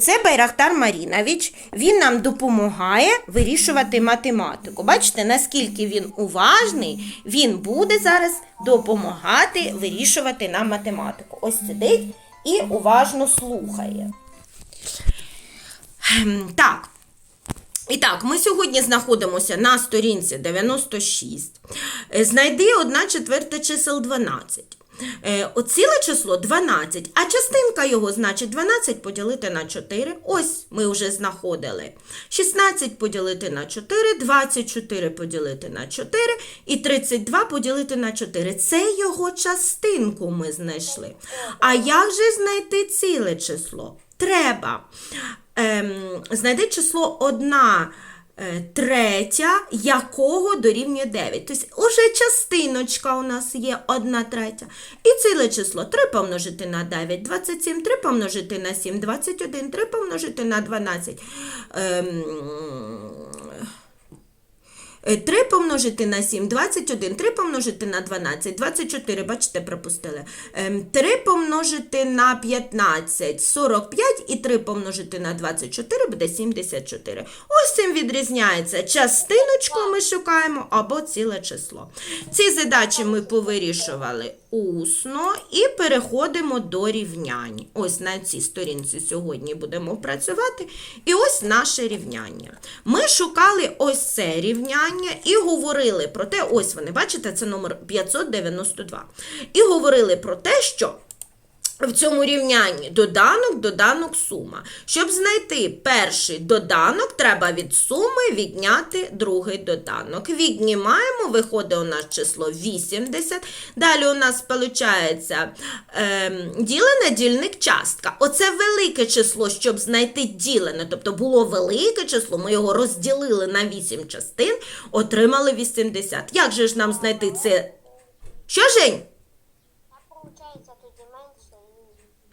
Це Байрактар Марінович. Він нам допомагає вирішувати математику. Бачите, наскільки він уважний, він буде зараз допомагати вирішувати нам математику. Ось сидить і уважно слухає. Ем, Так. І так, ми сьогодні знаходимося на сторінці 96. Е, Знайди 1 четверта чисел 12. Е, от Ціле число 12, а частинка його, значить, 12 поділити на 4. Ось ми вже знаходили. 16 поділити на 4, 24 поділити на 4 і 32 поділити на 4. Це його частинку ми знайшли. А як же знайти ціле число? Треба ем, знайди число 1 е, третя, якого дорівнює 9. Тобто уже частиночка у нас є 1 третя. І ціле число 3 помножити на 9, 27, 3 помножити на 7, 21, 3 помножити на 12. Ем, 3 помножити на 7, 21, 3 помножити на 12, 24, бачите, пропустили. 3 помножити на 15, 45 і 3 помножити на 24 буде 74. Ось цим відрізняється. Частиночку ми шукаємо або ціле число. Ці задачі ми повирішували усно і переходимо до рівнянь. Ось на цій сторінці сьогодні будемо працювати. І ось наше рівняння. Ми шукали ось це рівняння і говорили про те, ось вони, бачите, це номер 592. І говорили про те, що в цьому рівнянні доданок, доданок, сума. Щоб знайти перший доданок, треба від суми відняти другий доданок. Віднімаємо, виходить у нас число 80. Далі у нас виходить ем, ділене дільник частка. Оце велике число, щоб знайти ділене. Тобто було велике число, ми його розділили на 8 частин, отримали 80. Як же ж нам знайти це? Що, Жень? А получається тоді менше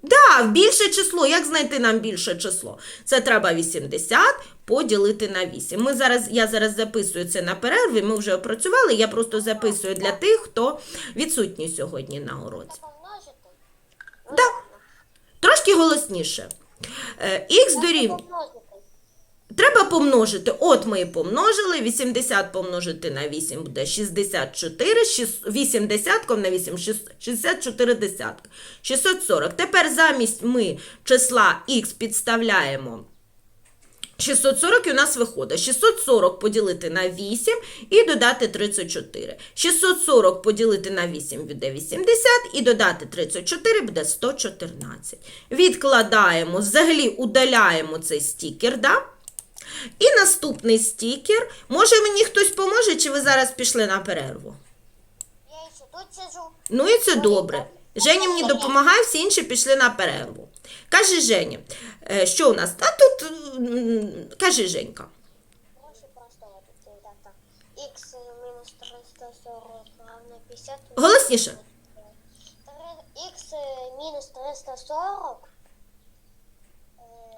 Да, більше число. Як знайти нам більше число? Це треба 80 поділити на 8. Ми зараз, я зараз записую це на перерві, ми вже опрацювали. Я просто записую для тих, хто відсутній сьогодні на уроці. Да. Трошки голосніше. Е, Х дорівнює. Треба помножити. От ми і помножили. 80 помножити на 8 буде 64. 8 десятком на 8 шіс- 64 десятка. 640. Тепер замість ми числа х підставляємо 640 і у нас виходить 640 поділити на 8 і додати 34. 640 поділити на 8 буде 80 і додати 34 буде 114. Відкладаємо, взагалі удаляємо цей стікер, да? І наступний стікер. Може мені хтось поможе, чи ви зараз пішли на перерву? Я ще тут сижу. Ну і це добре. Женя мені допомагає, всі інші пішли на перерву. Каже Женя, е, що у нас? А тут, м, кажи Женька. Х мінус 340 равно 50. Голосніше. Х мінус 340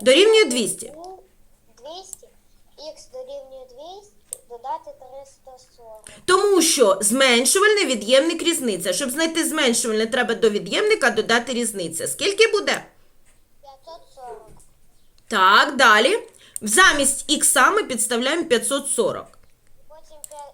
Дорівнює 200. ну, 200. Х дорівнює 200, додати 340. Тому що зменшувальний від'ємник різниця. Щоб знайти зменшувальне, треба до від'ємника додати різниця. Скільки буде? 540. Так, далі. Замість х ми підставляємо 540.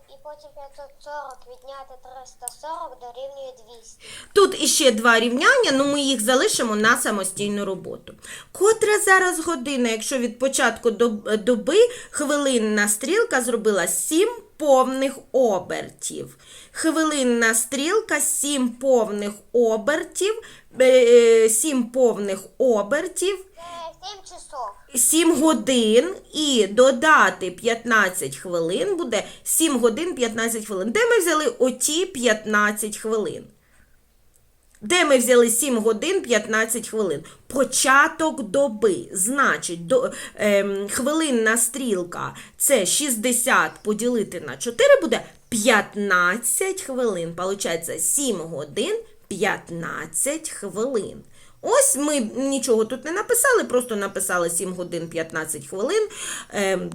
І потім 540 відняти 340 дорівнює 200. Тут іще два рівняння, ну ми їх залишимо на самостійну роботу. Котра зараз година, якщо від початку доби хвилинна стрілка зробила 7 повних обертів. Хвилинна стрілка 7 повних обертів, 7 повних обертів. Сім 7 часов. 7 годин і додати 15 хвилин буде 7 годин 15 хвилин. Де ми взяли оті 15 хвилин? Де ми взяли 7 годин 15 хвилин? Початок доби. Значить, до, ем, хвилинна стрілка це 60 поділити на 4 буде 15 хвилин. Получається 7 годин 15 хвилин. Ось ми нічого тут не написали, просто написали 7 годин 15 хвилин. Ем,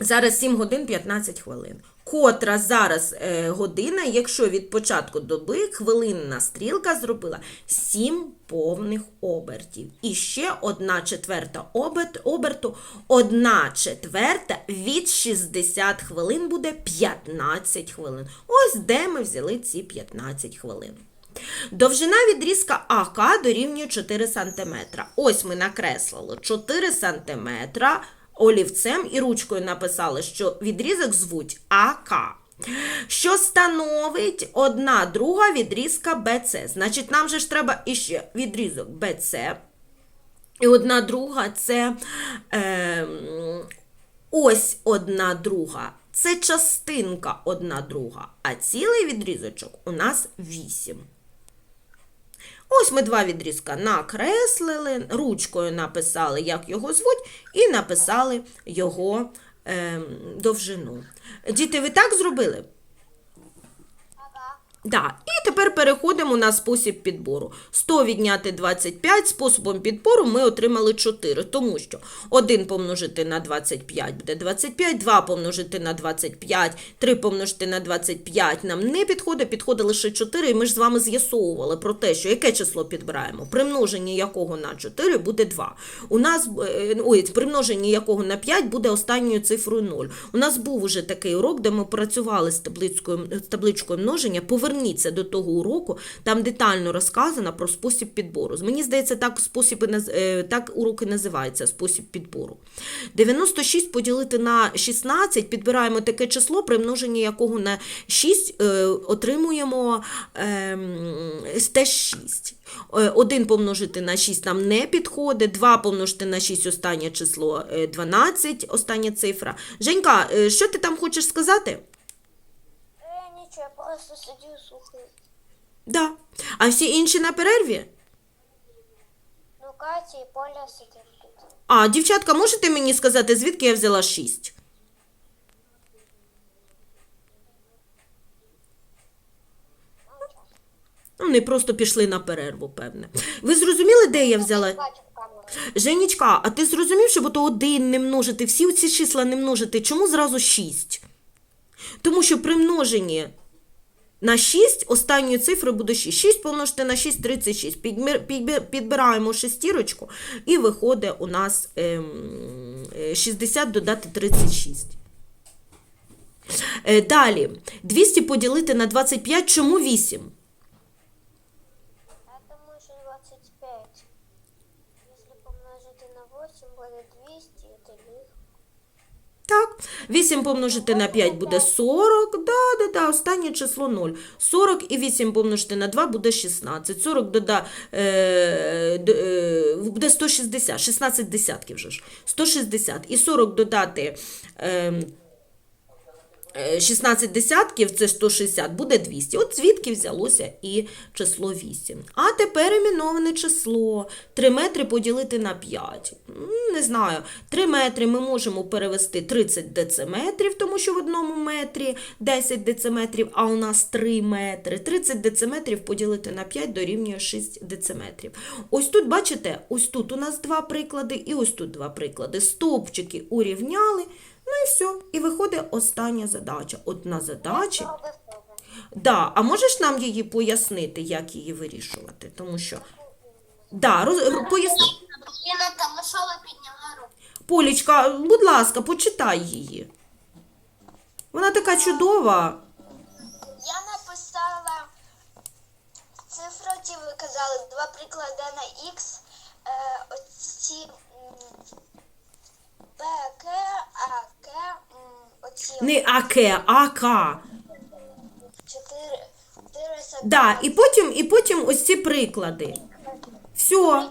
Зараз 7 годин 15 хвилин. Котра зараз е, година, якщо від початку доби хвилинна стрілка зробила 7 повних обертів. І ще одна четверта оберт, оберту, одна четверта від 60 хвилин буде 15 хвилин. Ось де ми взяли ці 15 хвилин. Довжина відрізка АК дорівнює 4 см. Ось ми накреслили 4 см олівцем і ручкою написали, що відрізок звуть АК. Що становить одна друга відрізка БЦ. Значить, нам же ж треба іще відрізок БЦ. І одна друга це е, ось одна друга. Це частинка одна друга. А цілий відрізочок у нас 8. Ось ми два відрізка накреслили, ручкою написали, як його звуть, і написали його е, довжину. Діти, ви так зробили? Да. І тепер переходимо на спосіб підбору. 100 відняти 25 способом підбору ми отримали 4, тому що 1 помножити на 25 буде 25, 2 помножити на 25, 3 помножити на 25 нам не підходить, підходить лише 4, і ми ж з вами з'ясовували про те, що яке число підбираємо, при множенні якого на 4 буде 2. У нас, е, ой, при множенні якого на 5 буде останньою цифрою 0. У нас був уже такий урок, де ми працювали з табличкою, з табличкою множення. Поверніться до того уроку, там детально розказано про спосіб підбору. Мені здається, так, спосіб, е, так урок і спосіб підбору. 96 поділити на 16, підбираємо таке число, при множенні якого на 6 е, отримуємо теж 6. 1 помножити на 6 нам не підходить, 2 помножити на 6 останнє число е, 12, остання цифра. Женька, е, що ти там хочеш сказати? Нічого, я просто сидю слухаю. Да. А всі інші на перерві? Ну, Катя і Поля сидять тут. А, дівчатка, можете мені сказати, звідки я взяла 6? Мовчать. Ну, Вони просто пішли на перерву, певне. Ви зрозуміли, де я взяла? Женічка, а ти зрозумів, що бо то один не множити, всі ці числа не множити, чому зразу 6? Тому що при множенні на 6 останньої цифри буде 6. 6 помножити на 6 – 36. Підмір- підбі- Підбираємо шестірочку і виходить у нас ем, е, 60 додати 36. Е, Далі. 200 поділити на 25. Чому 8? Я думаю, що 25. Якщо помножити на 8, буде 200, і тоді... Так, 8 помножити на 5 буде 40, да, да, да, останнє число 0. 40 і 8 помножити на 2 буде 16. 40 дода, е, е, буде 160, 16 десятків вже ж. 160. І 40 додати е, 16 десятків, це 160, буде 200. От звідки взялося і число 8. А тепер іменоване число. 3 метри поділити на 5. Не знаю. 3 метри ми можемо перевести 30 дециметрів, тому що в одному метрі 10 дециметрів, а у нас 3 метри. 30 дециметрів поділити на 5 дорівнює 6 дециметрів. Ось тут, бачите, ось тут у нас два приклади, і ось тут два приклади. Стовпчики урівняли. Ну і все. І виходить остання задача. Одна задача. Да, а можеш нам її пояснити, як її вирішувати? Тому що. Да, роз... поясни. Полічка, будь ласка, почитай її. Вона така чудова. Я написала цифру, ті ви казали, два приклади на X. Е, оці м, Б, К, А, К, м, оці Не АК, АК. чотири. Да, і потім, і потім ось ці приклади. Все,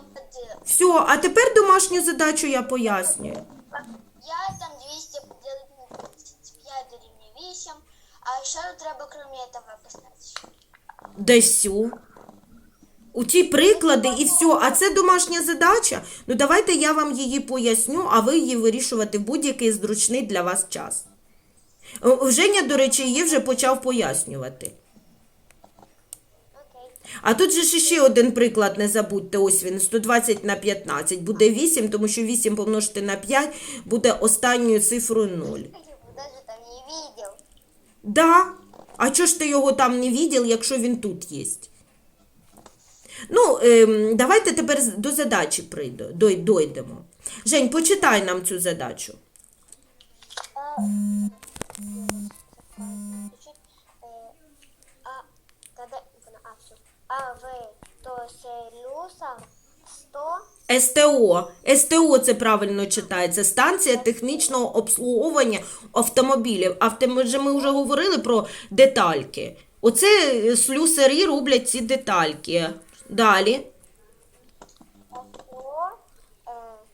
все. А тепер домашню задачу я пояснюю. Я там 200 поділити на 25 дорівнює 8, а ще треба крім этого писати. Де все. У ті приклади і все. А це домашня задача. Ну давайте я вам її поясню, а ви її вирішувати в будь-який зручний для вас час. Женя, до речі, її вже почав пояснювати. А тут же ще один приклад, не забудьте, ось він, 120 на 15 буде 8, тому що 8 помножити на 5 буде останньою цифрою 0. Я его там не видел. Да. А чого ж ти його там не видів, якщо він тут є? Ну, ем, давайте тепер до задачі дойдемо. Жень, почитай нам цю задачу. А, чуть-чуть, а, когда, а, все. А в то селюса 100 СТО. СТО це правильно читається. Станція технічного обслуговування автомобілів. Автом... Ми вже говорили про детальки. Оце е, слюсарі роблять ці детальки. Далі. е,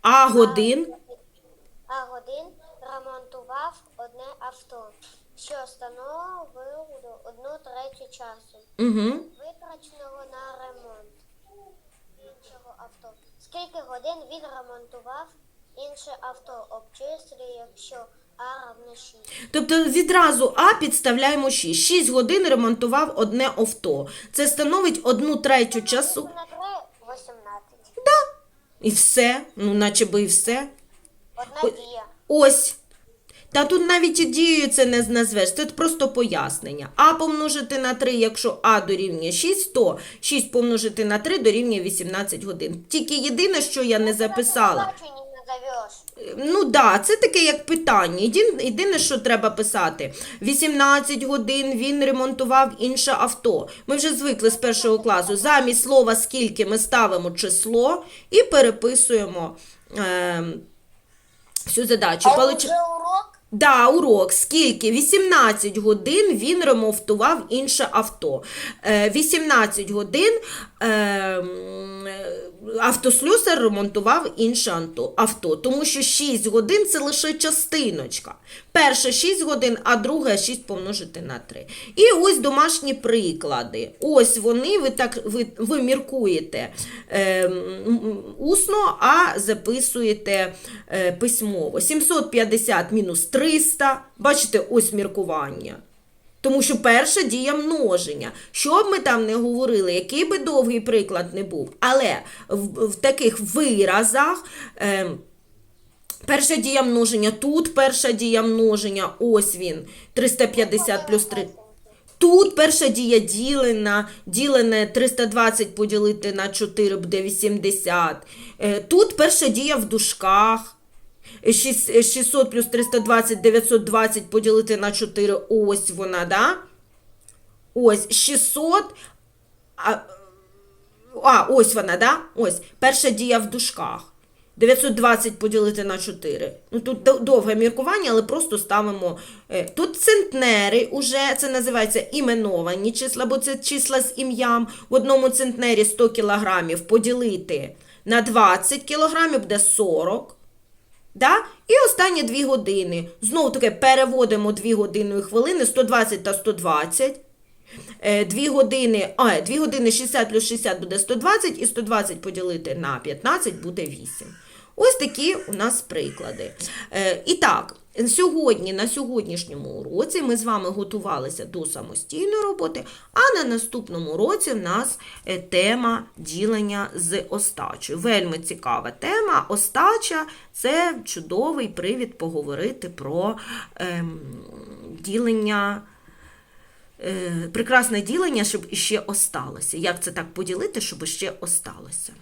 А годин. а годин ремонтував авто, що становило одну третю часу, Угу. витраченого на ремонт іншого авто. Скільки годин він ремонтував інше авто, обчислює, якщо А равне 6. Тобто відразу А підставляємо 6. 6 годин ремонтував одне авто. Це становить одну третю часу. На 3 18. І все. Ну, наче би і все. Одна дія. Ось. Та тут навіть і дією це не назвеш, це просто пояснення. А помножити на 3, якщо А дорівнює 6, то 6 помножити на 3 дорівнює 18 годин. Тільки єдине, що я не записала. Задачу не. Ну да, це таке як питання. Єдине, що треба писати. 18 годин він ремонтував інше авто. Ми вже звикли з першого класу. Замість слова скільки ми ставимо число і переписуємо е, всю задачу. Получ- урок? Да, урок. Скільки? 18 годин він ремонтував інше авто. Е, 18 годин е, е, автослюсар ремонтував інше авто. Тому що 6 годин це лише частиночка. Перше 6 годин, а друге 6 помножити на 3. І ось домашні приклади. Ось вони, ви так ви, ви міркуєте е, усно, а записуєте е, письмово. 750 мінус 300. Бачите, ось міркування. Тому що перша дія множення. Що б ми там не говорили, який би довгий приклад не був, але в, в таких виразах. Е, Перша дія множення тут, перша дія множення, ось він, 350 плюс 3. Тут перша дія ділена, ділене 320 поділити на 4 буде 80. Е, Тут перша дія в дужках. Е, шість- е, 600 плюс 320, 920 поділити на 4, ось вона, да? Ось 600, а, а, ось вона, да? Ось. Перша дія в дужках. 920 поділити на 4. Ну, тут довге міркування, але просто ставимо. е, Тут центнери уже, це називається іменовані числа, бо це числа з ім'ям. В одному центнері 100 кілограмів поділити на 20 кілограмів буде 40. Да? І останні 2 години. Знову таки переводимо 2 години і хвилини, 120 та 120. 2 години, а, 2 години 60 плюс 60 буде 120, і 120 поділити на 15 буде 8. Ось такі у нас приклади. Е, і так, сьогодні, на сьогоднішньому уроці ми з вами готувалися до самостійної роботи, а на наступному уроці в нас е, тема ділення з остачею. Вельми цікава тема. Остача це чудовий привід поговорити про ем, ділення. Е, прекрасне ділення, щоб іще осталося. Як це так поділити, щоб іще осталося?